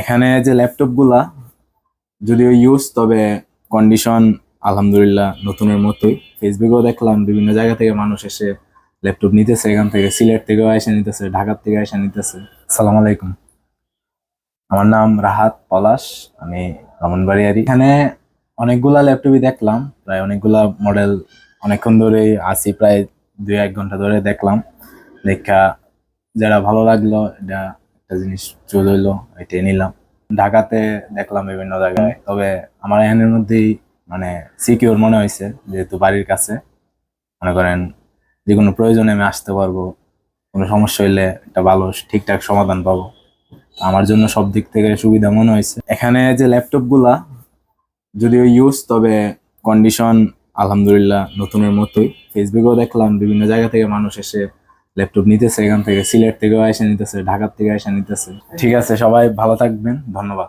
এখানে যে ল্যাপটপগুলা যদিও ইউজ তবে কন্ডিশন আলহামদুলিল্লাহ নতুনের মতোই। ফেসবুকেও দেখলাম, বিভিন্ন জায়গা থেকে মানুষ এসে ল্যাপটপ নিতেছে, এখান থেকে সিলেট থেকেও এসে নিতেছে, ঢাকার থেকে এসে নিতেছে। সালাম আলাইকুম। আমার নাম রাহাত পলাশ, আমি রমনবাড়িয়ারি। এখানে অনেকগুলা ল্যাপটপই দেখলাম, প্রায় অনেকগুলা মডেল অনেকক্ষণ ধরেই আসি প্রায় দুই এক ঘণ্টা ধরে দেখলাম। দেখা, যারা ভালো লাগল, এটা একটা জিনিস চলে হইল এটাই নিলাম। ঢাকাতে দেখলাম বিভিন্ন জায়গায়, তবে আমার এখানের মধ্যেই মানে সিকিউর মনে হয়েছে, যেহেতু বাড়ির কাছে। মনে করেন, যে কোনো প্রয়োজনে আমি আসতে পারব, কোনো সমস্যা হইলে একটা ভালো ঠিকঠাক সমাধান পাবো। আমার জন্য সব দিক থেকে সুবিধা মনে হয়েছে। এখানে যে ল্যাপটপগুলা, যদিও ইউজ তবে কন্ডিশন আলহামদুলিল্লাহ নতুনের মতোই। ফেসবুকেও দেখলাম, বিভিন্ন জায়গা থেকে মানুষ এসে ল্যাপটপ নিতেছে, এখান থেকে সিলেট থেকেও এসে নিতেছে, ঢাকার থেকে এসে নিতেছে। ঠিক আছে, সবাই ভালো থাকবেন, ধন্যবাদ।